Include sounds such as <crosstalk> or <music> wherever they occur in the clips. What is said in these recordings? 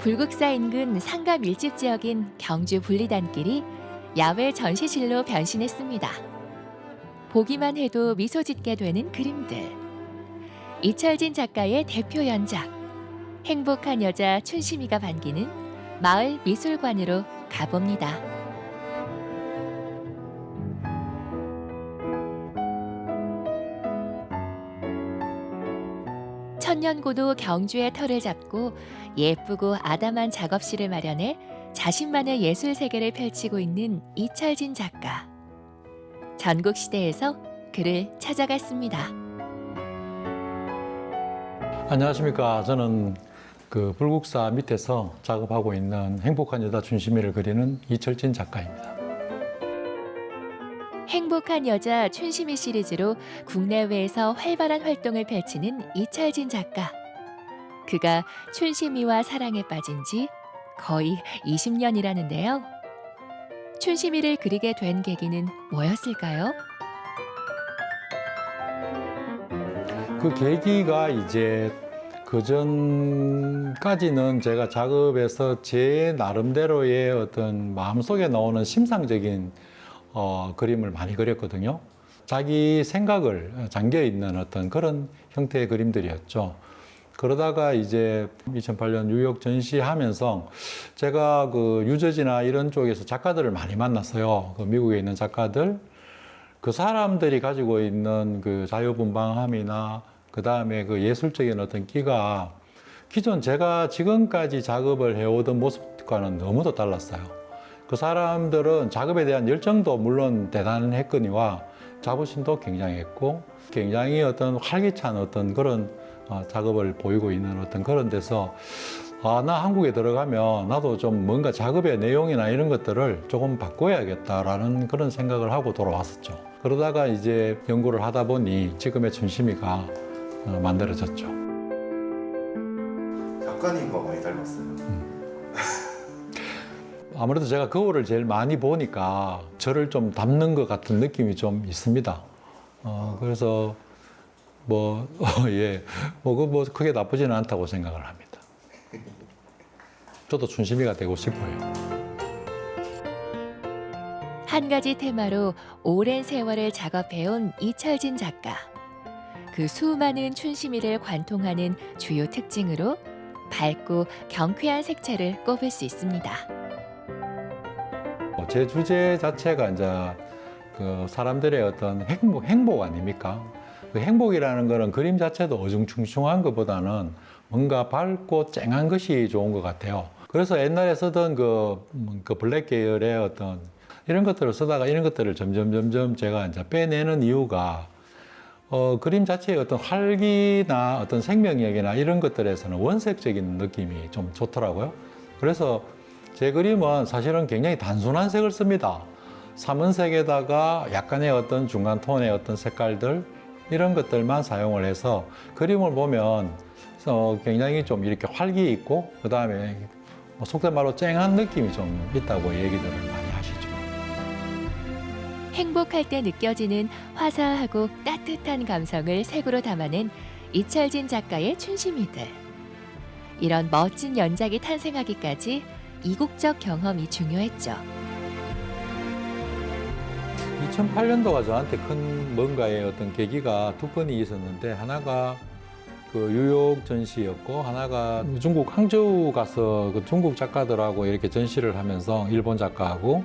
불국사 인근 상가 밀집 지역인 경주 분리단길이 야외 전시실로 변신했습니다. 보기만 해도 미소 짓게 되는 그림들. 이철진 작가의 대표 연작. 행복한 여자 춘심이가 반기는 마을 미술관으로 가봅니다. 천년고도 경주의 터를 잡고 예쁘고 아담한 작업실을 마련해 자신만의 예술 세계를 펼치고 있는 이철진 작가. 전국 시대에서 그를 찾아갔습니다. 안녕하십니까. 저는 그 불국사 밑에서 작업하고 있는 행복한 여자 춘심이를 그리는 이철진 작가입니다. 행복한 여자 춘심이 시리즈로 국내외에서 활발한 활동을 펼치는 이철진 작가. 그가 춘심이와 사랑에 빠진 지 거의 20년이라는데요. 춘심이를 그리게 된 계기는 뭐였을까요? 그 계기가 이제 그 전까지는 제가 작업에서 제 나름대로의 어떤 마음속에 나오는 심상적인 어, 그림을 많이 그렸거든요. 자기 생각을 잠겨 있는 어떤 그런 형태의 그림들이었죠. 그러다가 이제 2008년 뉴욕 전시하면서 제가 그 유저지나 이런 쪽에서 작가들을 많이 만났어요. 그 미국에 있는 작가들. 그 사람들이 가지고 있는 그 자유분방함이나 그 다음에 그 예술적인 어떤 끼가 기존 제가 지금까지 작업을 해오던 모습과는 너무도 달랐어요. 그 사람들은 작업에 대한 열정도 물론 대단했거니와 자부심도 굉장했고 굉장히 어떤 활기찬 어떤 그런 어, 작업을 보이고 있는 어떤 그런 데서 아, 나 한국에 들어가면 나도 좀 뭔가 작업의 내용이나 이런 것들을 조금 바꿔야겠다라는 그런 생각을 하고 돌아왔었죠. 그러다가 이제 연구를 하다 보니 지금의 춘심이가 어, 만들어졌죠. 작가님과 많이 닮았어요. 아무래도 제가 거울을 제일 많이 보니까 저를 좀 닮는 것 같은 느낌이 좀 있습니다. 어, 그래서 뭐, 어, <laughs> 예, 뭐, 그 뭐, 크게 나쁘지는 않다고 생각을 합니다. 저도 춘심이가 되고 싶어요. 한 가지 테마로 오랜 세월을 작업해온 이철진 작가. 그 수많은 춘심이를 관통하는 주요 특징으로 밝고 경쾌한 색채를 꼽을 수 있습니다. 어, 제 주제 자체가 이제 그 사람들의 어떤 행복, 행복 아닙니까? 그 행복이라는 거는 그림 자체도 어중충충한 것보다는 뭔가 밝고 쨍한 것이 좋은 것 같아요. 그래서 옛날에 쓰던 그, 음, 그 블랙 계열의 어떤 이런 것들을 쓰다가 이런 것들을 점점 점점 제가 이제 빼내는 이유가 어, 그림 자체의 어떤 활기나 어떤 생명력이나 이런 것들에서는 원색적인 느낌이 좀 좋더라고요. 그래서 제 그림은 사실은 굉장히 단순한 색을 씁니다. 삼은색에다가 약간의 어떤 중간 톤의 어떤 색깔들 이런 것들만 사용을 해서 그림을 보면 어, 굉장히 좀 이렇게 활기 있고 그 다음에 속된 말로 쨍한 느낌이 좀 있다고 얘기들을 많이 하시죠. 행복할 때 느껴지는 화사하고 따뜻한 감성을 색으로 담아낸 이철진 작가의 춘심이들. 이런 멋진 연작이 탄생하기까지 이국적 경험이 중요했죠. 2008년도가 저한테 큰 뭔가의 어떤 계기가 두 번이 있었는데 하나가 그 뉴욕 전시였고 하나가 중국 항저우 가서 그 중국 작가들하고 이렇게 전시를 하면서 일본 작가하고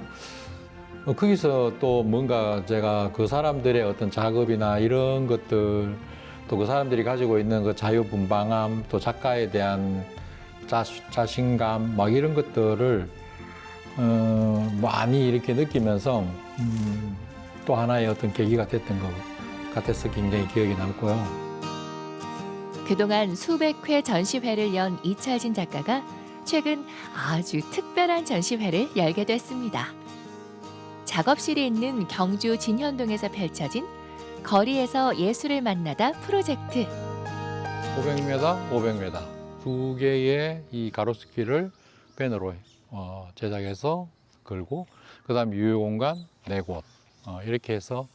어, 거기서 또 뭔가 제가 그 사람들의 어떤 작업이나 이런 것들 또 그 사람들이 가지고 있는 그 자유분방함 또 작가에 대한 자, 자신감 막 이런 것들을 어, 많이 이렇게 느끼면서 음, 또 하나의 어떤 계기가 됐던 것 같아서 굉장히 기억이 남고요. 그동안 수백 회 전시회를 연 이철진 작가가 최근 아주 특별한 전시회를 열게 됐습니다. 작업실이 있는 경주 진현동에서 펼쳐진 거리에서 예술을 만나다 프로젝트. 500m, 500m 두 개의 이 가로수길을 펜으로 어, 제작해서 걸고 그다음 유효 공간 네 곳 어, 이렇게 해서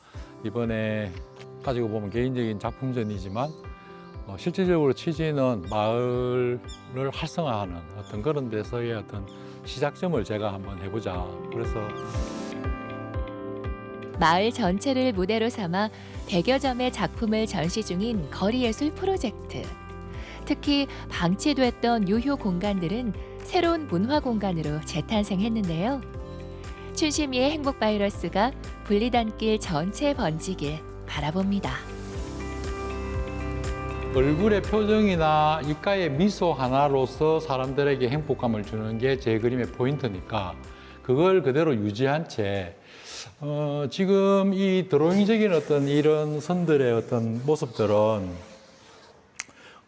이번에 가지고 보면 개인적인 작품전이지만 어, 실질적으로 취지는 마을을 활성화하는 어떤 그런 데서의 어떤 시작점을 제가 한번 해보자. 그래서 마을 전체를 무대로 삼아 100여 점의 작품을 전시 중인 거리예술 프로젝트. 특히 방치됐던 유효 공간들은 새로운 문화 공간으로 재탄생했는데요. 춘심이의 행복 바이러스가 분리단길 전체에 번지길 바라봅니다. 얼굴의 표정이나 입가의 미소 하나로서 사람들에게 행복감을 주는 게 제 그림의 포인트니까 그걸 그대로 유지한 채 어, 지금 이 드로잉적인 어떤 이런 선들의 어떤 모습들은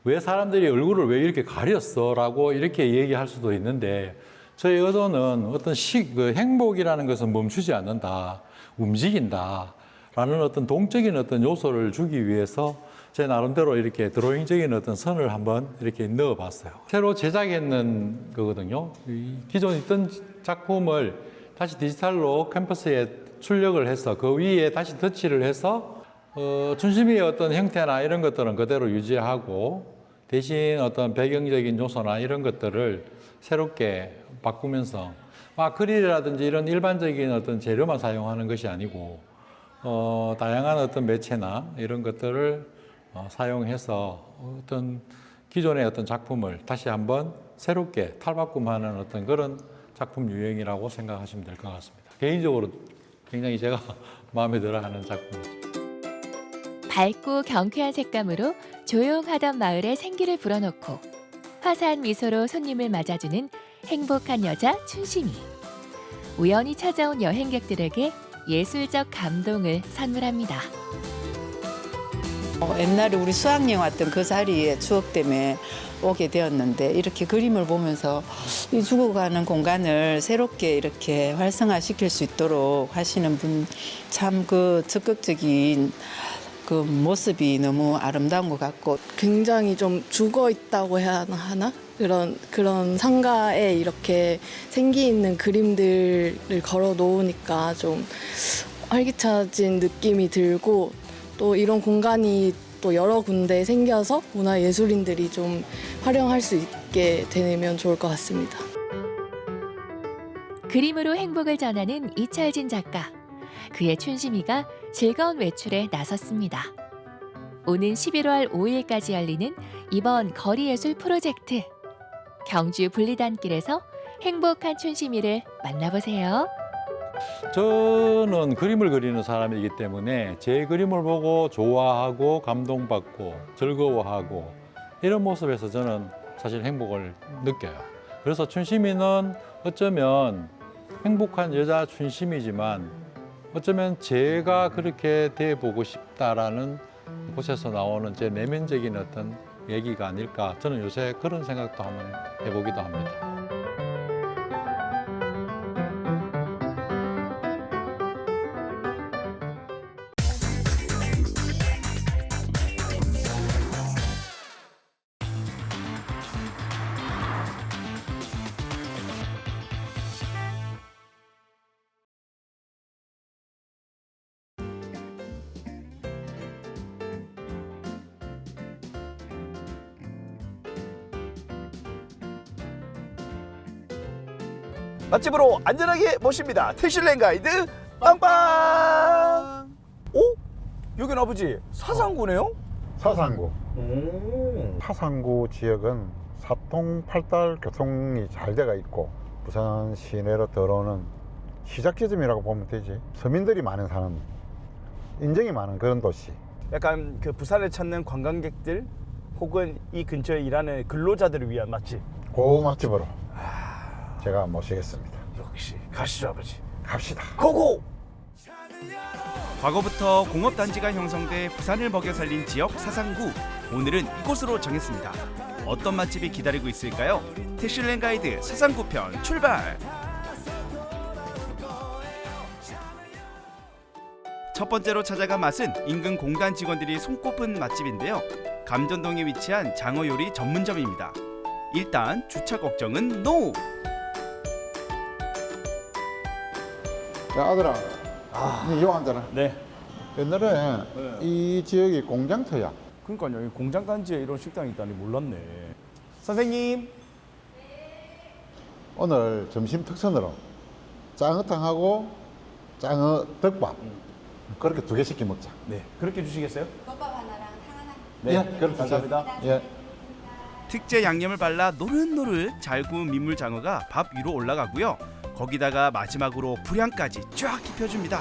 왜 사람들이 얼굴을 왜 이렇게 가렸어? 라고 이렇게 얘기할 수도 있는데 저희 의도는 어떤 시, 그 행복이라는 것은 멈추지 않는다. 움직인다. 라는 어떤 동적인 어떤 요소를 주기 위해서 제 나름대로 이렇게 드로잉적인 어떤 선을 한번 이렇게 넣어 봤어요. 새로 제작했는 거거든요. 이 기존 있던 작품을 다시 디지털로 캠퍼스에 출력을 해서 그 위에 다시 터치를 해서 어, 춘심이의 어떤 형태나 이런 것들은 그대로 유지하고 대신 어떤 배경적인 요소나 이런 것들을 새롭게 바꾸면서 아크릴이라든지 이런 일반적인 어떤 재료만 사용하는 것이 아니고 어, 다양한 어떤 매체나 이런 것들을 어, 사용해서 어떤 기존의 어떤 작품을 다시 한번 새롭게 탈바꿈하는 어떤 그런 작품 유형이라고 생각하시면 될 것 같습니다. 개인적으로 굉장히 제가 <laughs> 마음에 들어하는 작품이죠. 밝고 경쾌한 색감으로 조용하던 마을에 생기를 불어넣고 화사한 미소로 손님을 맞아주는 행복한 여자 춘심이. 우연히 찾아온 여행객들에게 예술적 감동을 선물합니다. 어, 옛날에 우리 수학여행 왔던 그 자리에 추억 때문에 오게 되었는데 이렇게 그림을 보면서 이 죽어가는 공간을 새롭게 이렇게 활성화시킬 수 있도록 하시는 분 참 그 적극적인 그 모습이 너무 아름다운 것 같고 굉장히 좀 죽어 있다고 해야 하나? 그런 그런 상가에 이렇게 생기 있는 그림들을 걸어 놓으니까 좀 활기차진 느낌이 들고 또 이런 공간이 또 여러 군데 생겨서 문화 예술인들이 좀 활용할 수 있게 되면 좋을 것 같습니다. 그림으로 행복을 전하는 이철진 작가. 그의 춘심이가 즐거운 외출에 나섰습니다. 오는 11월 5일까지 열리는 이번 거리예술 프로젝트. 경주 분리단길에서 행복한 춘심이를 만나보세요. 저는 그림을 그리는 사람이기 때문에 제 그림을 보고 좋아하고 감동받고 즐거워하고 이런 모습에서 저는 사실 행복을 느껴요. 그래서 춘심이는 어쩌면 행복한 여자 춘심이지만 어쩌면 제가 그렇게 돼 보고 싶다라는 곳에서 나오는 제 내면적인 어떤 얘기가 아닐까 저는 요새 그런 생각도 한번 해보기도 합니다. 맛집으로 안전하게 모십니다. 택실랜 가이드 빵빵. 오? 여긴 아버지 사상구네요? 사상구. 오. 파상구 지역은 사통 팔달 교통이 잘 돼가 있고 부산 시내로 들어오는 시작 지점이라고 보면 되지. 서민들이 많은 사는 인정이 많은 그런 도시. 약간 그 부산을 찾는 관광객들 혹은 이 근처에 일하는 근로자들을 위한 맛집. 고 맛집으로 제가 모시겠습니다. 역시 가시죠 아버지. 갑시다. 고고. 과거부터 공업단지가 형성돼 부산을 먹여 살린 지역 사상구 오늘은 이곳으로 정했습니다 어떤 맛집이 기다리고 있을까요? 택실랜 가이드 사상구 편 출발 첫 번째로 찾아간 맛은 인근 공단 직원들이 손꼽은 맛집인데요 감전동에 위치한 장어 요리 전문점입니다 일단 주차 걱정은 NO! 야, 아들아, 아. 니 이거 앉아라. 네. 옛날에 이 지역이 공장터야. 그러니까요. 이 공장 단지에 이런 식당이 있다니 몰랐네. 선생님. 오늘 점심 특선으로 짱어탕하고 짱어 덮밥 그렇게 두 개 시켜 먹자. 네. 그렇게 주시겠어요? 덮밥 하나랑 탕 하나. 네. 예, 그렇게 감사합니다. 예. 특제 양념을 발라 노릇노릇 잘 구운 민물장어가 밥 위로 올라가고요. 거기다가 마지막으로 불향까지 쫙 입혀줍니다.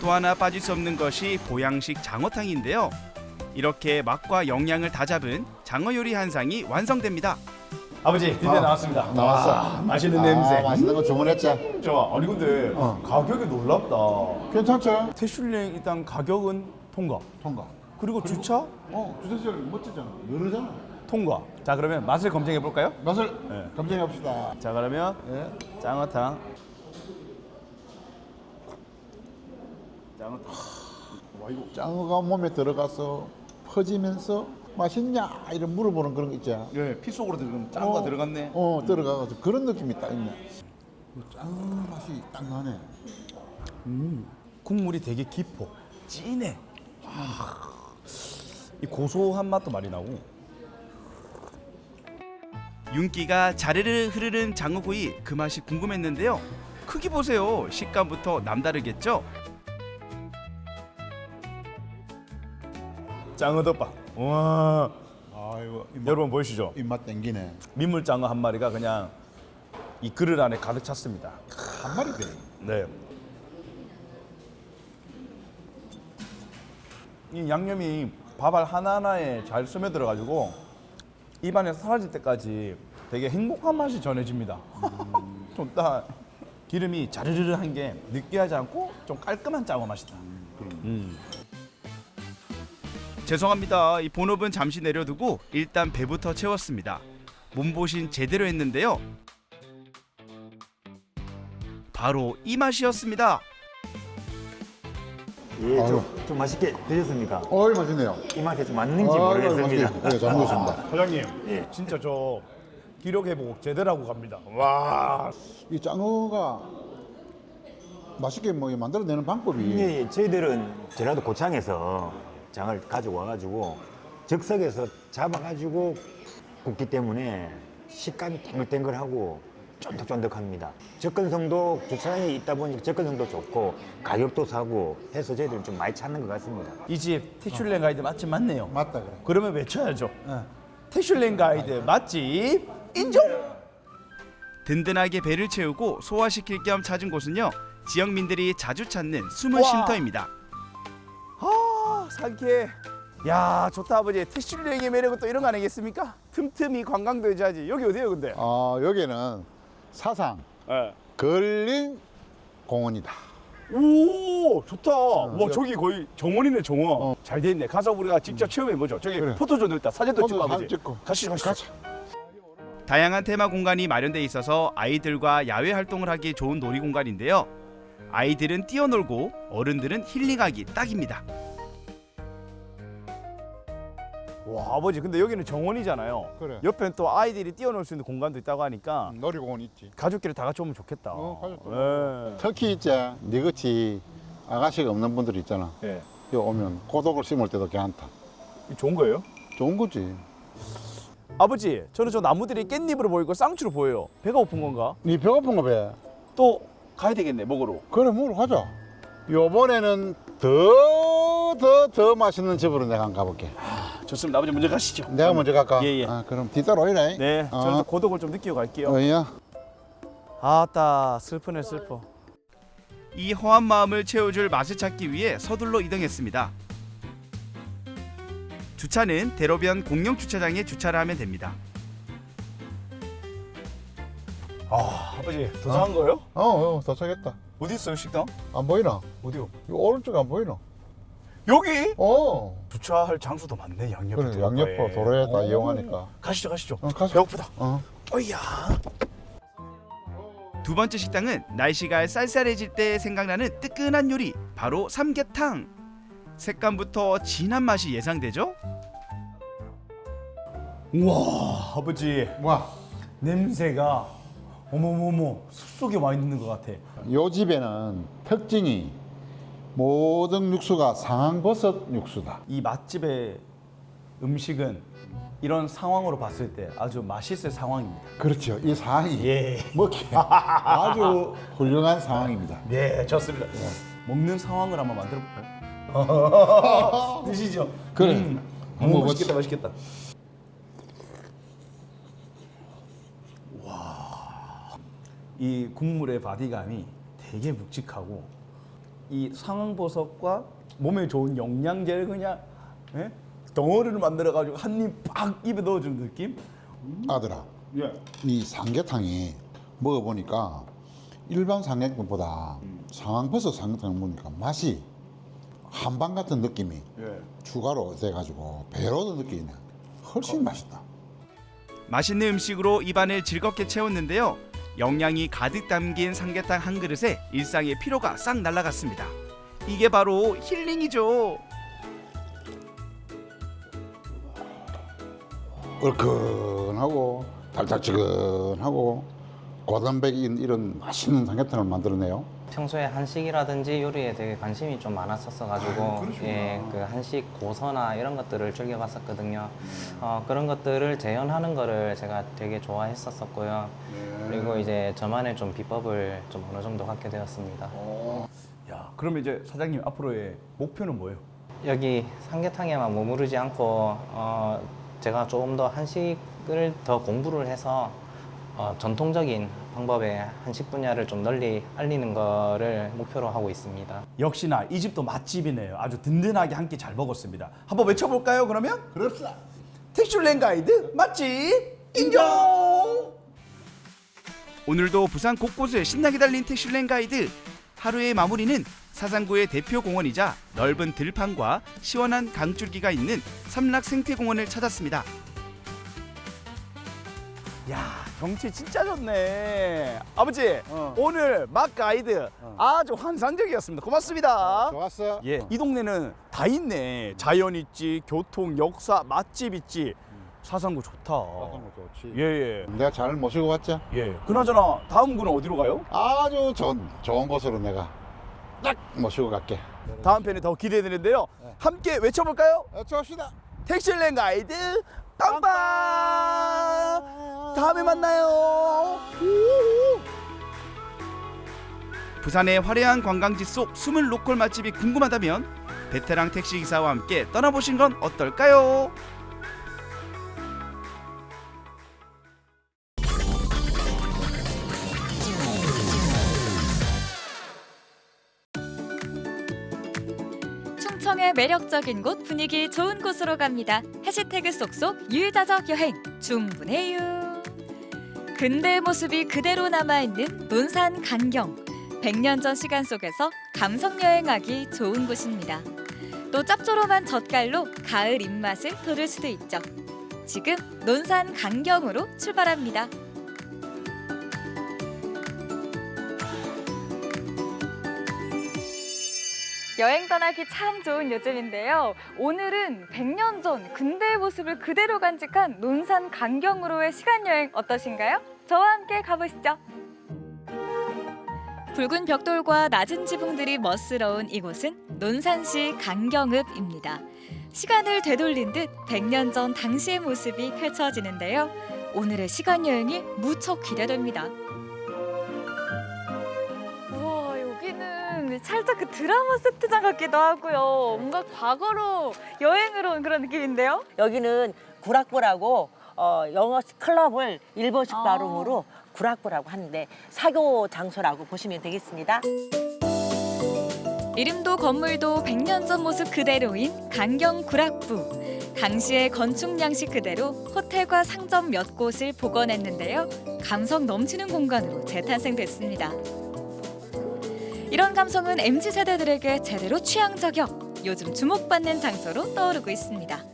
또 하나 빠질 수 없는 것이 보양식 장어탕인데요. 이렇게 맛과 영양을 다 잡은 장어 요리 한 상이 완성됩니다. 아버지 드디어 아, 나왔습니다. 나왔어. 와, 맛있는 아, 냄새. 맛있는 거 주문했지? 좋아. 아니 근데 어. 가격이 놀랍다. 괜찮죠? 태슐랭 일단 가격은 통과. 통과. 그리고 주차 어, 주세절 멋지잖아. 여르잖아. 통과. 자 그러면 맛을 검증해 볼까요? 맛을 네. 검증해 봅시다. 자 그러면 예. 짱어탕. 짱어탕. 와, 이거 짱어가 몸에 들어가서 퍼지면서 맛있냐 이런 물어보는 그런 거 있잖아. 예, 피 속으로 들어가면 어, 들어갔네. 어, 들어가서 그런 느낌이 딱 있네. 짱어 맛이 딱 나네. 국물이 되게 깊어. 진해. 아, 이 고소한 맛도 많이 나고. 윤기가 자르르 흐르는 장어구이 그 맛이 궁금했는데요. 크기 보세요. 식감부터 남다르겠죠? 짱어덮밥. 와. 아이고, 입맛, 여러분 보이시죠? 입맛 땡기네. 민물 장어 한 마리가 그냥 이 그릇 안에 가득 찼습니다. 한 마리 돼. 네. 이 양념이 밥알 하나하나에 잘 스며들어가지고 입안에 사라질 때까지 되게 행복한 맛이 전해집니다. <laughs> 좀 딱 기름이 자르르르한 게 느끼하지 않고 좀 깔끔한 짜고 맛이다. 음. 죄송합니다. 이 본업은 잠시 내려두고 일단 배부터 채웠습니다. 몸보신 제대로 했는데요. 바로 이 맛이었습니다. 예, 아유. 좀, 좀 맛있게 드셨습니까? 어이 맛있네요. 이 맛에 좀 맞는지 모르겠습니다. 네, 잘 먹었습니다. <laughs> 사장님, 예. 진짜 저 기록 회복 제대로 하고 갑니다. 와, 이 짱어가 맛있게 뭐 만들어내는 방법이 예, 예, 저희들은 전라도 고창에서 장을 가지고 와가지고 즉석에서 잡아가지고 굽기 때문에 식감이 탱글탱글하고 쫀득쫀득합니다. 접근성도 주차장에 있다 보니까 접근성도 좋고 가격도 사고 해서 저희들은 좀 많이 찾는 것 같습니다. 이 집 티슐랭 가이드 맛집 맞네요. 맞다 그래. 그러면 외쳐야죠. 티슐랭 가이드 맛집 인정. 든든하게 배를 채우고 소화시킬 겸 찾은 곳은요. 지역민들이 자주 찾는 숨은 와. 쉼터입니다. 아 상쾌해. 야 좋다 아버지. 티슐랭의 매력은 또 이런 거 아니겠습니까? 틈틈이 관광도 해줘야지. 여기 어디예요 근데? 어, 여기는 사상 걸린 공원이다. 오 좋다. 와 그래. 저기 거의 정원이네 정원. 잘돼 있네. 가서 우리가 직접 체험해 보죠. 저기 그래. 포토존도 있다. 사진도 찍고 사진 아버지. 찍고. 가시죠 가시죠. 다양한 테마 공간이 마련돼 있어서 아이들과 야외 활동을 하기 좋은 놀이 공간인데요. 아이들은 뛰어놀고 어른들은 힐링하기 딱입니다. 와 아버지 근데 여기는 정원이잖아요. 그래. 옆에 또 아이들이 뛰어놀 수 있는 공간도 있다고 하니까 놀이공원 있지. 가족끼리 다 같이 오면 좋겠다. 어, 가족들. 예. 특히 이제 니같이 아가씨가 없는 분들 있잖아. 예. 여기 오면 고독을 심을 때도 괜찮다. 이거 좋은 거예요? 좋은 거지. 아버지, 저는 저 나무들이 깻잎으로 보이고 쌍추로 보여요. 배가 고픈 건가? 니 배고픈 거 배. 또 가야 되겠네, 먹으러. 그래 먹으러 가자. 요번에는 더, 더, 더 맛있는 집으로 내가 한번 가볼게. 좋습니다. 아버지 먼저 가시죠. 내가 먼저 갈까? 예, 예. 아, 그럼 뒤따라 오이라. 네, 저는 또 어. 고독을 좀 느끼고 갈게요. 어이야. 아따, 슬프네, 슬퍼. 이 허한 마음을 채워줄 맛을 찾기 위해 서둘러 이동했습니다. 주차는 대로변 공영 주차장에 주차를 하면 됩니다. 아, 아버지, 도착한 거예요? 어, 어, 도착했다. 어디 있어요, 식당? 안 보이나? 어디요? 이 오른쪽에 안 보이나? 여기? 어. 주차할 장소도 많네, 양옆에. 그래. 양옆으로 도로에 다 오. 이용하니까. 가시죠, 가시죠. 어, 가자. 배고프다. 어. 어이야. 두 번째 식당은 날씨가 쌀쌀해질 때 생각나는 뜨끈한 요리 바로 삼계탕. 색감부터 진한 맛이 예상되죠? 우와, 아버지. 와, 냄새가 어머머머 숲속에 와 있는 것 같아. 요 집에는 특징이 모든 육수가 상황버섯 육수다. 이 맛집의 음식은 이런 상황으로 봤을 때 아주 맛있을 상황입니다. 그렇죠. 이 상황이 예. 먹기 아주 훌륭한 상황입니다. 네, <laughs> 좋습니다. 먹는 상황을 한번 만들어 볼까요? <laughs> 드시죠. 그래. 음, 한번 음, 맛있겠다, 맛있겠다. 이 국물의 바디감이 되게 묵직하고 이 상황버섯과 몸에 좋은 영양제를 그냥 예? 덩어리를 만들어 가지고 한 입 빡 입에 넣어주는 느낌? 아들아, 예. 이 삼계탕이 먹어보니까 일반 삼계탕보다 상황버섯 삼계탕 먹으니까 맛이 한방 같은 느낌이 예. 추가로 돼가지고 배로 더 느끼네. 훨씬 맛있다. 맛있는 음식으로 입안을 즐겁게 채웠는데요. 영양이 가득 담긴 삼계탕 한 그릇에 일상의 피로가 싹 날아갔습니다. 이게 바로 힐링이죠. 얼큰하고 달짝지근하고 고단백인 이런 맛있는 삼계탕을 만들었네요. 평소에 한식이라든지 요리에 되게 관심이 좀 많았었어 가지고 예, 그 한식 고서나 이런 것들을 즐겨 봤었거든요. 어, 그런 것들을 재현하는 거를 제가 되게 좋아했었었고요. 그리고 이제 저만의 좀 비법을 좀 어느 정도 갖게 되었습니다. 야, 그러면 이제 사장님 앞으로의 목표는 뭐예요? 여기 삼계탕에만 머무르지 않고 어, 제가 조금 더 한식을 더 공부를 해서 어, 전통적인 방법의 한식 분야를 좀 널리 알리는 거를 목표로 하고 있습니다. 역시나 이 집도 맛집이네요. 아주 든든하게 한 끼 잘 먹었습니다. 한번 외쳐볼까요? 그러면 그럽시다. 택슐랭 가이드 맛집 인정. 오늘도 부산 곳곳을 신나게 달린 택슐랭 가이드 하루의 마무리는 사상구의 대표 공원이자 넓은 들판과 시원한 강줄기가 있는 삼락 생태공원을 찾았습니다. 야 경치 진짜 좋네. 아버지 오늘 맛 가이드 아주 환상적이었습니다. 고맙습니다. 좋았어. 예, 이 동네는 다 있네. 자연 있지, 교통, 역사, 맛집 있지. 사상구 좋다. 좋지. 예, 예. 내가 잘 모시고 왔죠? 예. 그나저나 다음 구는 어디로 가요? 아주 좋은 좋은 곳으로 내가 딱 모시고 갈게. 다음 편이 더 기대되는데요. 함께 외쳐볼까요? 좋습니다. 택실랭 가이드 빵빵! 다음에 만나요. 부산의 화려한 관광지 속 숨은 로컬 맛집이 궁금하다면 베테랑 택시 기사와 함께 떠나보신 건 어떨까요? 충청의 매력적인 곳 분위기 좋은 곳으로 갑니다. 해시태그 쏙쏙 유유자적 여행 충분해요. 근대의 모습이 그대로 남아있는 논산 간경. 100년 전 시간 속에서 감성 여행하기 좋은 곳입니다. 또 짭조름한 젓갈로 가을 입맛을 돋을 수도 있죠. 지금 논산 간경으로 출발합니다. 여행 떠나기 참 좋은 요즘인데요. 오늘은 100년 전 근대의 모습을 그대로 간직한 논산 강경으로의 시간 여행 어떠신가요? 저와 함께 가보시죠. 붉은 벽돌과 낮은 지붕들이 멋스러운 이곳은 논산시 강경읍입니다. 시간을 되돌린 듯 100년 전 당시의 모습이 펼쳐지는데요. 오늘의 시간 여행이 무척 기대됩니다. 살짝 그 드라마 세트장 같기도 하고요. 뭔가 과거로 여행을 온 그런 느낌인데요. 여기는 구락부라고 어, 영어식 클럽을 일본식 아. 발음으로 구락부라고 하는데 사교 장소라고 보시면 되겠습니다. 이름도 건물도 100년 전 모습 그대로인 강경 구락부. 당시의 건축 양식 그대로 호텔과 상점 몇 곳을 복원했는데요. 감성 넘치는 공간으로 재탄생됐습니다. 이런 감성은 MZ 세대들에게 제대로 취향 저격. 요즘 주목받는 장소로 떠오르고 있습니다.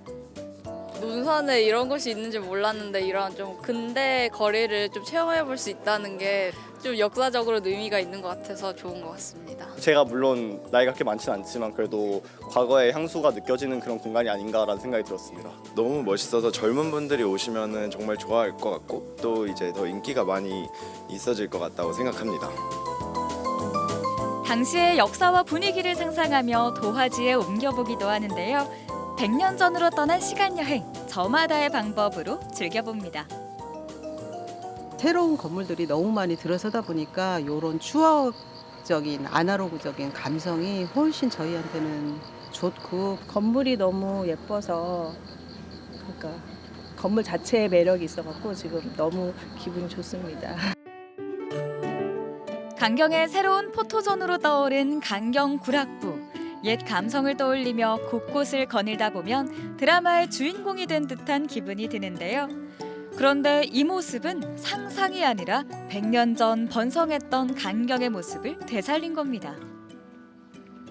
논산에 이런 곳이 있는지 몰랐는데 이런 좀 근대 거리를 좀 체험해 볼 수 있다는 게 좀 역사적으로 의미가 있는 것 같아서 좋은 것 같습니다. 제가 물론 나이가 그렇게 많지는 않지만 그래도 과거의 향수가 느껴지는 그런 공간이 아닌가라는 생각이 들었습니다. 너무 멋있어서 젊은 분들이 오시면은 정말 좋아할 것 같고 또 이제 더 인기가 많이 있어질 것 같다고 생각합니다. 당시의 역사와 분위기를 상상하며 도화지에 옮겨보기도 하는데요. 100년 전으로 떠난 시간 여행 저마다의 방법으로 즐겨봅니다. 새로운 건물들이 너무 많이 들어서다 보니까 이런 추억적인 아날로그적인 감성이 훨씬 저희한테는 좋고 건물이 너무 예뻐서 그러니까 건물 자체의 매력이 있어갖고 지금 너무 기분이 좋습니다. <laughs> 강경의 새로운 포토존으로 떠오른 강경 구락부. 옛 감성을 떠올리며 곳곳을 거닐다 보면 드라마의 주인공이 된 듯한 기분이 드는데요. 그런데 이 모습은 상상이 아니라 100년 전 번성했던 강경의 모습을 되살린 겁니다.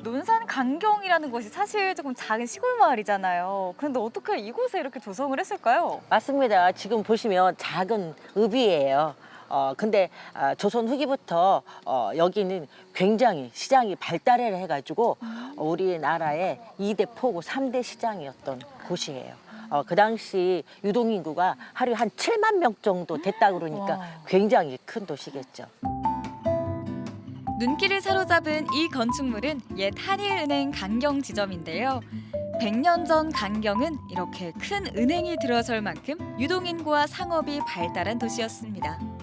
논산 강경이라는 곳이 사실 조금 작은 시골 마을이잖아요. 근데 어떻게 이곳에 이렇게 조성을 했을까요? 맞습니다. 지금 보시면 작은 읍이에요. 어, 근데 아, 조선 후기부터 어, 여기는 굉장히 시장이 발달을 해가지고 우리나라의 이대 포구 삼대 시장이었던 곳이에요. 어, 그 당시 유동인구가 하루에 한 7만 명 정도 됐다 그러니까 굉장히 큰 도시겠죠. 눈길을 사로잡은 이 건축물은 옛 한일은행 강경 지점인데요. 100년 전 강경은 이렇게 큰 은행이 들어설 만큼 유동인구와 상업이 발달한 도시였습니다.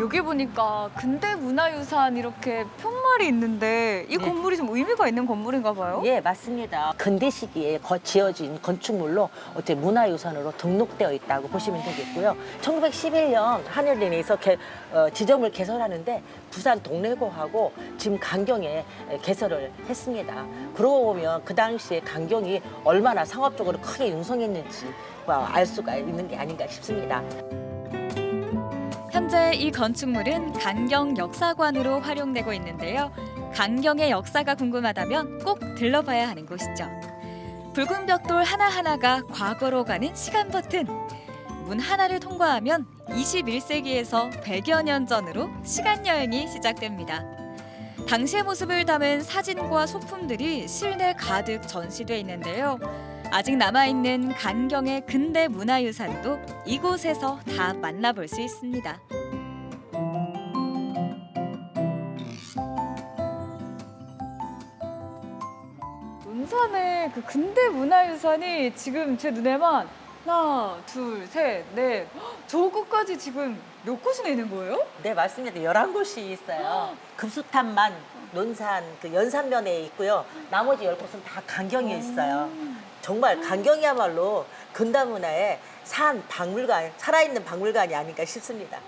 여기 보니까 근대 문화유산 이렇게 편말이 있는데 이 네. 건물이 좀 의미가 있는 건물인가 봐요? 예, 맞습니다. 근대 시기에 거- 지어진 건축물로 어째 문화유산으로 등록되어 있다고 보시면 되겠고요. 1911년 하늘은행에서 개- 어, 지점을 개설하는데 부산 동래구하고 지금 강경에 개설을 했습니다. 그러고 보면 그 당시에 강경이 얼마나 상업적으로 크게 융성했는지 알 수가 있는 게 아닌가 싶습니다. 현재 이 건축물은 강경 역사관으로 활용되고 있는데요. 강경의 역사가 궁금하다면 꼭 들러봐야 하는 곳이죠. 붉은 벽돌 하나하나가 과거로 가는 시간 버튼. 문 하나를 통과하면 21세기에서 100여 년 전으로 시간 여행이 시작됩니다. 당시의 모습을 담은 사진과 소품들이 실내 가득 전시돼 있는데요. 아직 남아있는 간경의 근대 문화유산도 이곳에서 다 만나볼 수 있습니다. 논산의 그 근대 문화유산이 지금 제 눈에만 하나, 둘, 셋, 넷. 헉, 저 끝까지 지금 몇 곳이나 있는 거예요? 네, 맞습니다. 11곳이 있어요. 급수탄만 논산 그 연산면에 있고요. 나머지 10곳은 다 강경에 있어요. 정말 강경이야말로 근대 문화의 산 박물관, 살아있는 박물관이 아닌가 싶습니다.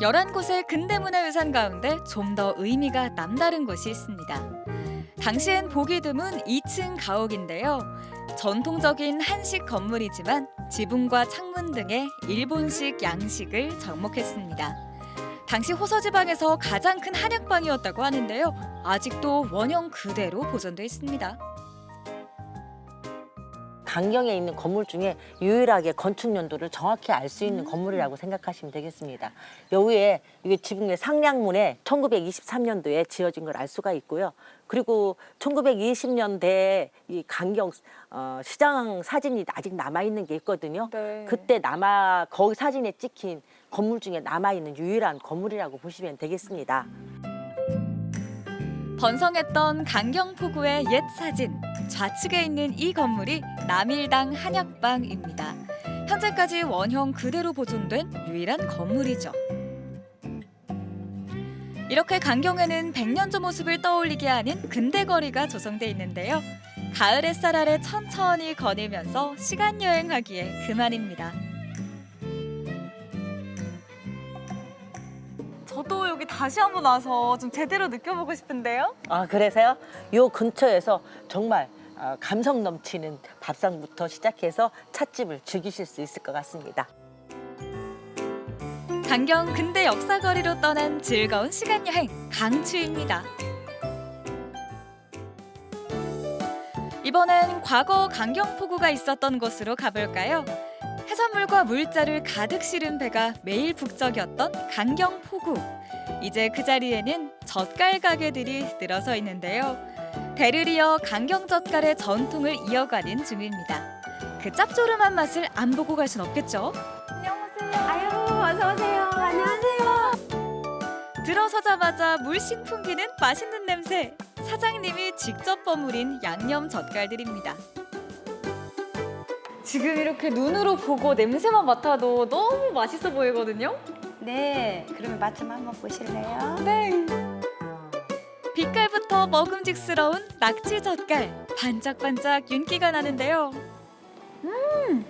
11곳의 근대 문화유산 가운데 좀 더 의미가 남다른 곳이 있습니다. 당시엔 보기 드문 2층 가옥인데요. 전통적인 한식 건물이지만 지붕과 창문 등의 일본식 양식을 접목했습니다. 당시 호서 지방에서 가장 큰 한약방이었다고 하는데요. 아직도 원형 그대로 보존돼 있습니다. 강경에 있는 건물 중에 유일하게 건축 연도를 정확히 알 수 있는 건물이라고 생각하시면 되겠습니다. 여기에 이게 지붕의 상량문에 1923년도에 지어진 걸 알 수가 있고요. 그리고 1920년대 이 강경 어, 시장 사진이 아직 남아 있는 게 있거든요. 그때 남아 거기 사진에 찍힌 건물 중에 남아 있는 유일한 건물이라고 보시면 되겠습니다. 번성했던 강경포구의 옛 사진. 좌측에 있는 이 건물이 남일당 한약방입니다. 현재까지 원형 그대로 보존된 유일한 건물이죠. 이렇게 강경에는 100년 전 모습을 떠올리게 하는 근대거리가 조성돼 있는데요. 가을 햇살 아래 천천히 거닐면서 시간 여행하기에 그만입니다. 저도 여기 다시 한번 와서 좀 제대로 느껴보고 싶은데요. 아 그래서요? 요 근처에서 정말 어, 감성 넘치는 밥상부터 시작해서 찻집을 즐기실 수 있을 것 같습니다. 강경 근대 역사 거리로 떠난 즐거운 시간 여행 강추입니다. 이번엔 과거 강경포구가 있었던 곳으로 가볼까요? 해산물과 물자를 가득 실은 배가 매일 북적였던 강경포구. 이제 그 자리에는 젓갈 가게들이 늘어서 있는데요. 대를 이어 강경 젓갈의 전통을 이어가는 중입니다. 그 짭조름한 맛을 안 보고 갈 순 없겠죠? 아유, 어서 오세요. 안녕하세요. 들어서자마자 물씬 풍기는 맛있는 냄새. 사장님이 직접 버무린 양념 젓갈들입니다. 지금 이렇게 눈으로 보고 냄새만 맡아도 너무 맛있어 보이거든요. 네, 그러면 맛 좀 한번 보실래요? 네. 빛깔부터 먹음직스러운 낙지 젓갈. 반짝반짝 윤기가 나는데요. 음,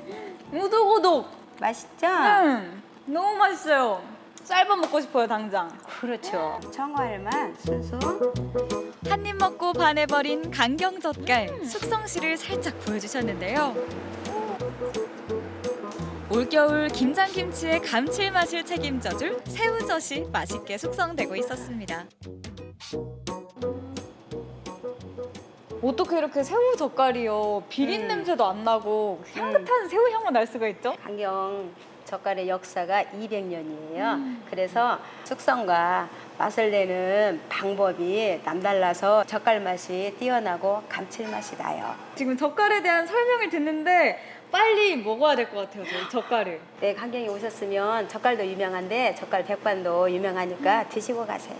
우독우독. 맛있죠? 음, 너무 맛있어요. 쌀밥 먹고 싶어요, 당장. 그렇죠. 청어알만 순수. 한 입 먹고 반해버린 강경 젓갈 숙성실을 살짝 보여주셨는데요. 올겨울 김장김치의 감칠맛을 책임져줄 새우젓이 맛있게 숙성되고 있었습니다. 어떻게 이렇게 새우 젓갈이요 비린 음. 냄새도 안 나고 향긋한 새우 향만 날 수가 있죠? 강경 젓갈의 역사가 200년이에요. 그래서 숙성과 맛을 내는 방법이 남달라서 젓갈 맛이 뛰어나고 감칠맛이 나요. 지금 젓갈에 대한 설명을 듣는데 빨리 먹어야 될 것 같아요, 저희 젓갈을. 네, 강경에 오셨으면 젓갈도 유명한데 젓갈 백반도 유명하니까 드시고 가세요.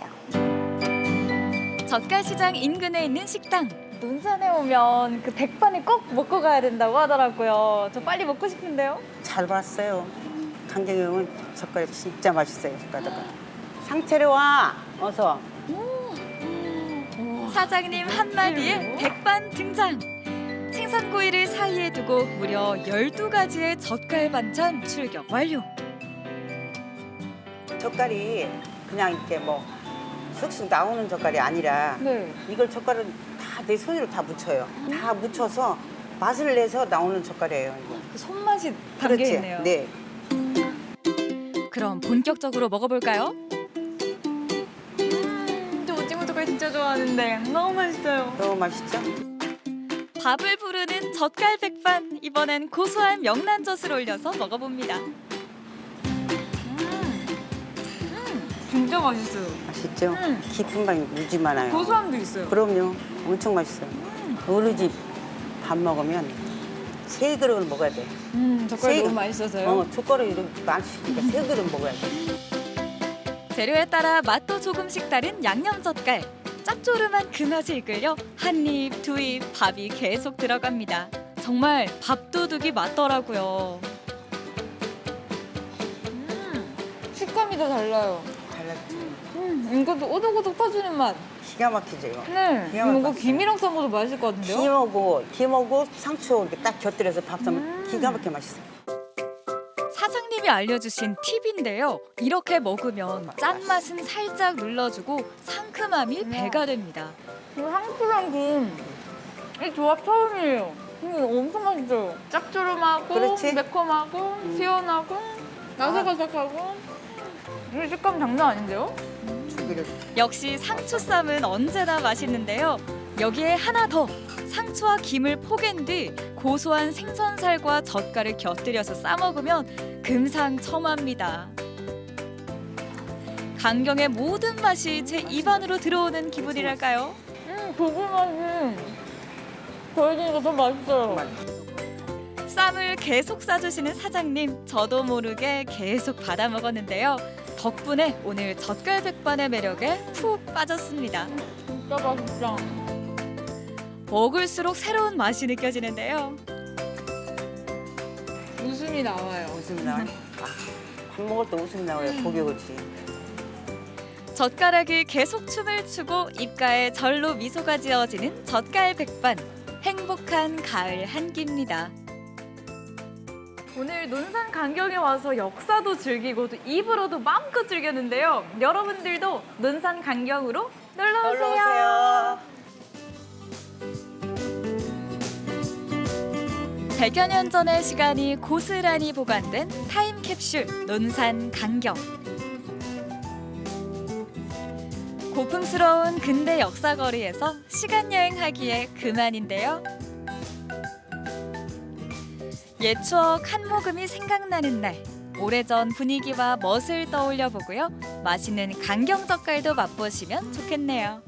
젓갈 시장 인근에 있는 식당. 논산에 오면 그 백반을 꼭 먹고 가야 된다고 하더라고요. 저 빨리 먹고 싶은데요. 잘 봤어요. 오면 젓갈 진짜 맛있어요. 젓갈 젓갈. 상체로 와. 어서. 사장님 한마디에 백반 등장. 생선구이를 사이에 두고 무려 12가지의 젓갈 반찬 출격 완료. 젓갈이 그냥 이렇게 뭐 쑥쑥 나오는 젓갈이 아니라 네. 이걸 젓갈을 다 내 손으로 다 묻혀요. 다 묻혀서 맛을 내서 나오는 젓갈이에요. 이거. 그 손맛이 담겨 그렇지? 있네요. 네. 그럼 본격적으로 먹어볼까요? 저 오징어 젓갈 진짜 좋아하는데 너무 맛있어요. 너무 맛있죠? 밥을 부르는 젓갈 백반. 이번엔 고소한 명란젓을 올려서 먹어봅니다. 진짜 맛있어요. 맛있죠? 깊은 맛이 무지 많아요. 고소함도 있어요. 그럼요. 엄청 맛있어요. 어느 집 밥 먹으면 세 그릇을 먹어야 돼. 음, 젓갈 세 너무 그릇. 맛있어서요. 어, 젓갈을 이렇게 많으니까 세 그릇 먹어야 돼. 재료에 따라 맛도 조금씩 다른 양념 젓갈. 짭조름한 그 맛을 이끌려 한 입, 두 입 밥이 계속 들어갑니다. 정말 밥도둑이 맞더라고요. 식감이 다 달라요. 달랐지. 음, 이것도 오독오독 터지는 맛. 기가 막히죠, 이거. 네. 기가 이거 막혔어요. 김이랑 싸 먹어도 맛있을 것 같은데요? 김하고 김하고 상추 이렇게 딱 곁들여서 밥 싸면 음. 기가 막히게 맛있어 요. 사장님이 알려주신 팁인데요. 이렇게 먹으면 짠맛은 살짝 눌러주고 상큼함이 배가 됩니다. 이 상추랑 김. 이 조합 처음이에요. 이거 엄청 맛있어요. 짭조름하고 그렇지? 매콤하고 시원하고 아삭아삭하고 이 식감 장난 아닌데요? 역시 상추쌈은 언제나 맛있는데요. 여기에 하나 더 상추와 김을 포갠 뒤 고소한 생선살과 젓갈을 곁들여서 싸 먹으면 금상첨화입니다. 강경의 모든 맛이 제 입안으로 들어오는 기분이랄까요? 음, 고기 맛이 더해지니까 더 맛있어요. 쌈을 계속 싸주시는 사장님, 저도 모르게 계속 받아 먹었는데요. 덕분에 오늘 젓갈 백반의 매력에 푹 빠졌습니다. 진짜 맛있다. 먹을수록 새로운 맛이 느껴지는데요. 웃음이 나와요. 웃음이 나와요. <laughs> 아, 밥 먹을 때 웃음이 나와요. 고기 그렇지. 젓가락이 계속 춤을 추고 입가에 절로 미소가 지어지는 젓갈 백반. 행복한 가을 한끼입니다. 오늘 논산 강경에 와서 역사도 즐기고 또 입으로도 마음껏 즐겼는데요. 여러분들도 논산 강경으로 놀러 오세요. 놀러 오세요. 100여 년 전의 시간이 고스란히 보관된 타임캡슐 논산 강경. 고풍스러운 근대 역사거리에서 시간 여행하기에 그만인데요. 옛 추억 한 모금이 생각나는 날. 오래전 분위기와 멋을 떠올려 보고요. 맛있는 강경 젓갈도 맛보시면 좋겠네요.